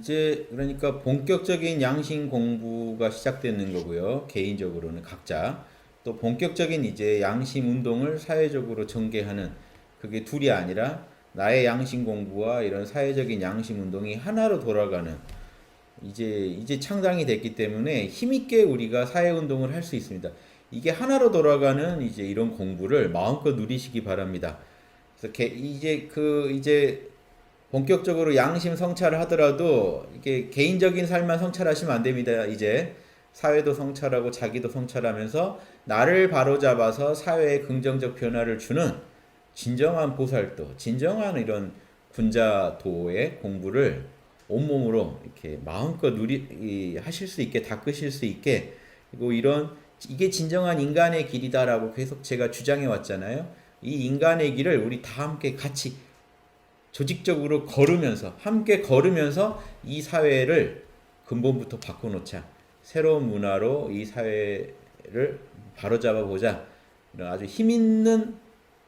이제 그러니까 본격적인 양심 공부가 시작되는 거고요. 개인적으로는 각자 또 본격적인 이제 양심 운동을 사회적으로 전개하는 그게 둘이 아니라 나의 양심 공부와 이런 사회적인 양심 운동이 하나로 돌아가는 이제 이제 창당이 됐기 때문에 힘있게 우리가 사회 운동을 할 수 있습니다. 이게 하나로 돌아가는 이제 이런 공부를 마음껏 누리시기 바랍니다. 그래서 개, 이제 그 이제 본격적으로 양심 성찰을 하더라도 이게 개인적인 삶만 성찰하시면 안 됩니다. 이제 사회도 성찰하고 자기도 성찰하면서 나를 바로잡아서 사회에 긍정적 변화를 주는 진정한 보살도, 진정한 이런 군자도의 공부를 온몸으로 이렇게 마음껏 누리 이, 하실 수 있게 닦으실 수 있게 그리고 이런 이게 진정한 인간의 길이다라고 계속 제가 주장해 왔잖아요. 이 인간의 길을 우리 다 함께 같이 조직적으로 걸으면서 함께 걸으면서 이 사회를 근본부터 바꿔놓자. 새로운 문화로 이 사회를 바로잡아 보자. 이런 아주 힘 있는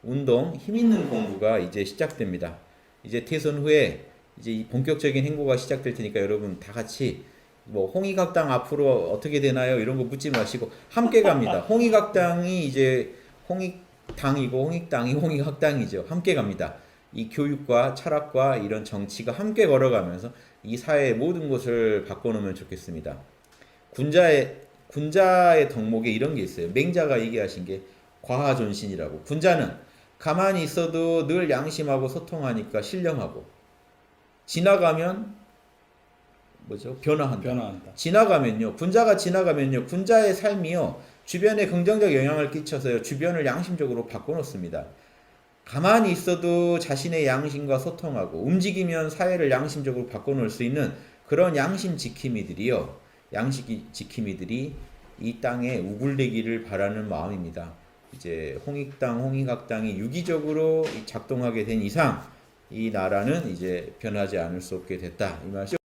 운동, 힘 있는 공부가 이제 시작됩니다. 이제 퇴선 후에 이제 이 본격적인 행보가 시작될 테니까 여러분 다 같이 뭐 홍익학당 앞으로 어떻게 되나요? 이런 거 묻지 마시고 함께 갑니다. 홍익학당이 이제 홍익당이고 홍익당이 홍익학당이죠. 함께 갑니다. 이 교육과 철학과 이런 정치가 함께 걸어가면서 이 사회의 모든 것을 바꿔놓으면 좋겠습니다. 군자의 군자의 덕목에 이런 게 있어요. 맹자가 얘기하신 게 과하존신이라고. 군자는 가만히 있어도 늘 양심하고 소통하니까 신령하고 지나가면 뭐죠? 변화한다. 변화한다. 지나가면요. 군자가 지나가면요. 군자의 삶이요. 주변에 긍정적 영향을 끼쳐서요. 주변을 양심적으로 바꿔놓습니다. 가만히 있어도 자신의 양심과 소통하고 움직이면 사회를 양심적으로 바꿔놓을 수 있는 그런 양심 지킴이들이요. 양식 지킴이들이 이 땅에 우굴대기를 바라는 마음입니다. 이제 홍익당, 홍익학당이 유기적으로 작동하게 된 이상 이 나라는 이제 변하지 않을 수 없게 됐다. 이 말씀.